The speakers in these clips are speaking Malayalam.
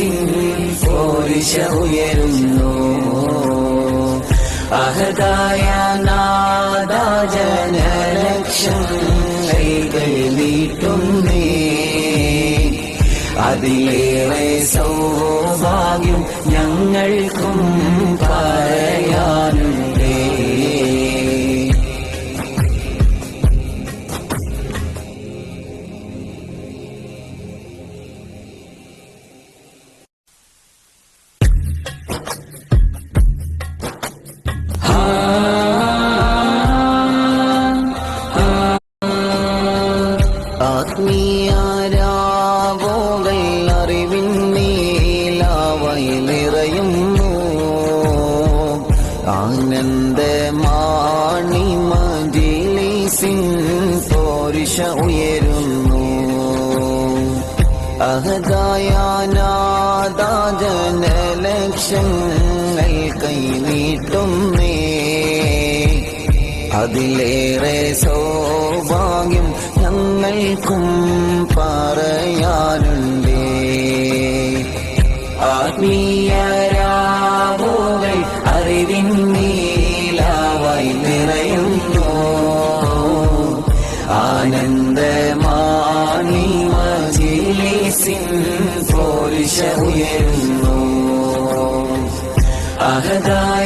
മജീലിസിൻ പോരിശ ഉയരുന്നു. അഹദായ നാദാജനലക്ഷം കൈകൾ നീട്ടുന്നേ അതിലേറെ സൗഭാഗ്യം ഞങ്ങൾക്കും ആത്മീയരാവോകൾ അറിവിൻ നീലാവായി നിറയുന്നു ആനന്ദമാണി മജിലിസിൻ പോരിഷ ഉയരുന്നു അഹദായാനാദാജനലക്ഷങ്ങൾ കൈനീട്ടുന്നേ അതിലേറെ സൗഭാഗ്യം ഞങ്ങൾക്കും പറയാനുണ്ടേ ആത്മീയരാവുകൾ അറിവിൻ നീലാവായി നിറയുന്നു. ആനന്ദമാണി മജിലിസിൻ പോരിശ ഉയരുന്നു. അഹദായ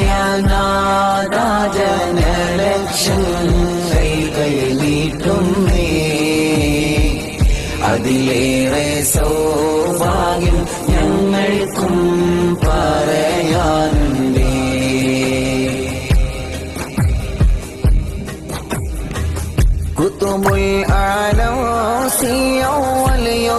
അതിലേറെ സൗഭാഗ്യം ഞങ്ങൾക്കും പറയാനുണ്ടേ. കുത്തുമുൽ ആലോ സിയോ അല്ലയോ